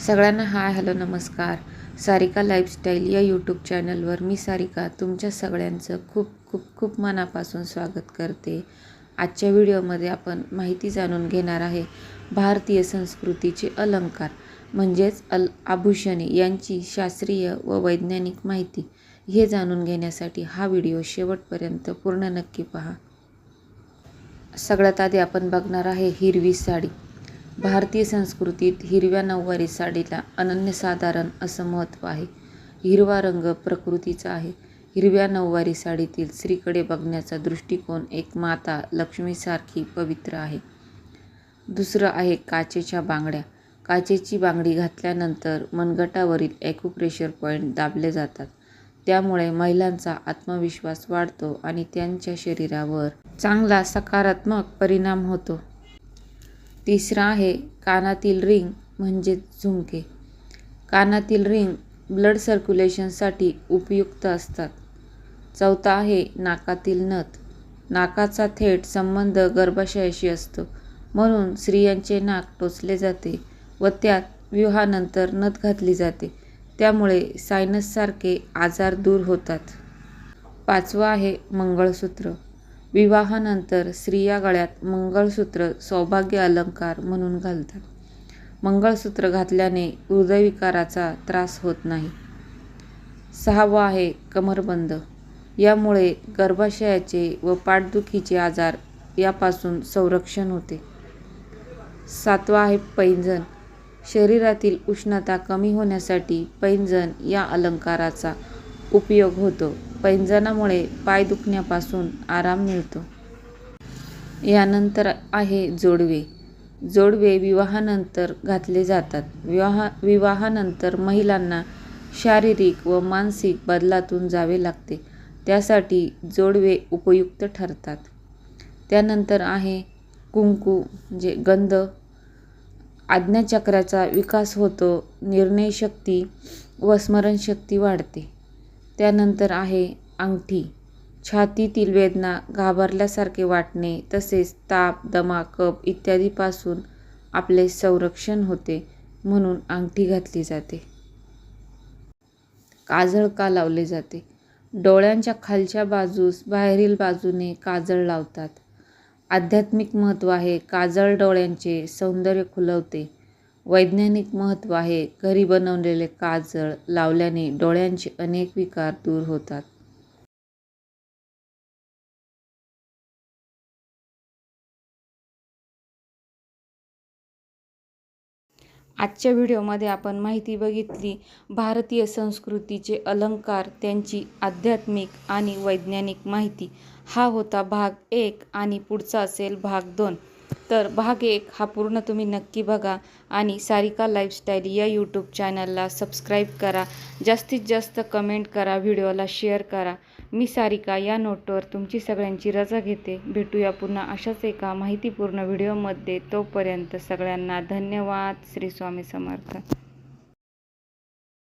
सगळ्यांना hi hello नमस्कार. Sarika lifestyle या यूट्यूब चॅनलवर मी सारिका तुमच्या सगळ्यांचं खूप खूप खूप मनापासून स्वागत करते. आजच्या व्हिडिओमध्ये आपण माहिती जाणून घेणार आहे भारतीय संस्कृतीचे अलंकार म्हणजेच अल आभूषणे यांची शास्त्रीय व वैज्ञानिक माहिती. हे जाणून घेण्यासाठी हा व्हिडिओ शेवटपर्यंत पूर्ण नक्की पहा. सगळ्यात आधी आपण बघणार आहे हिरवी साडी. भारतीय संस्कृतीत हिरव्या नऊवारी साडीला अनन्यसाधारण असं महत्त्व आहे. हिरवा रंग प्रकृतीचा आहे. हिरव्या नऊवारी साडीतील स्त्रीकडे बघण्याचा दृष्टिकोन एक माता लक्ष्मीसारखी पवित्र आहे. दुसरं आहे काचेच्या बांगड्या. काचेची बांगडी घातल्यानंतर मनगटावरील ॲक्युप्रेशर पॉईंट दाबले जातात. त्यामुळे महिलांचा आत्मविश्वास वाढतो आणि त्यांच्या शरीरावर चांगला सकारात्मक परिणाम होतो. तिसरा आहे कानातील रिंग म्हणजेच झुमके. कानातील रिंग ब्लड सर्क्युलेशनसाठी उपयुक्त असतात. चौथा आहे नाकातील नथ. नाकाचा थेट संबंध गर्भाशयाशी असतो. म्हणून स्त्रियांचे नाक टोचले जाते व त्यात विवाहानंतर नथ घातली जाते. त्यामुळे सायनससारखे आजार दूर होतात. पाचवं आहे मंगळसूत्र. विवाहानंतर स्त्रिया गळ्यात मंगळसूत्र सौभाग्य अलंकार म्हणून घालतात. मंगळसूत्र घातल्याने हृदयविकाराचा त्रास होत नाही. सहावं आहे कमरबंद. यामुळे गर्भाशयाचे व पाठदुखीचे आजार यापासून संरक्षण होते. सातवा आहे पैंजण. शरीरातील उष्णता कमी होण्यासाठी पैंजण या अलंकाराचा उपयोग होतो. पैंजणामुळे पाय दुखण्यापासून आराम मिळतो. यानंतर आहे जोडवे. जोडवे विवाहानंतर घातले जातात. विवाहा विवाहानंतर महिलांना शारीरिक व मानसिक बदलातून जावे लागते. त्यासाठी जोडवे उपयुक्त ठरतात. त्यानंतर आहे कुंकू जे गंध आज्ञाचक्राचा विकास होतो निर्णयशक्ती व स्मरणशक्ती वाढते. त्यानंतर आहे अंगठी. छातीतील वेदना घाबरल्यासारखे वाटणे तसेच ताप दमा कप इत्यादीपासून आपले संरक्षण होते म्हणून अंगठी घातली जाते. काजळ का लावले जाते? डोळ्यांच्या खालच्या बाजूस बाहेरील बाजूने काजळ लावतात. आध्यात्मिक महत्त्व आहे काजळ डोळ्यांचे सौंदर्य खुलवते. वैज्ञानिक महत्त्व आहे घरी बनवलेले काजळ लावल्याने डोळ्यांचे अनेक विकार दूर होतात. आजच्या व्हिडिओमध्ये आपण माहिती बघितली भारतीय संस्कृतीचे अलंकार त्यांची आध्यात्मिक आणि वैज्ञानिक माहिती. हा होता भाग एक आणि पुढचा असेल भाग दोन. तर भाग एक हा पूर्ण तुम्ही नक्की बघा आणि सारिका लाईफस्टाईल या यूट्यूब चॅनलला सबस्क्राईब करा. जास्तीत जास्त कमेंट करा व्हिडिओला शेअर करा. मी सारिका या नोटवर तुमची सगळ्यांची रजा घेते. भेटूया पुन्हा अशाच एका माहितीपूर्ण व्हिडिओमध्ये तोपर्यंत सगळ्यांना धन्यवाद. श्री स्वामी समर्थ.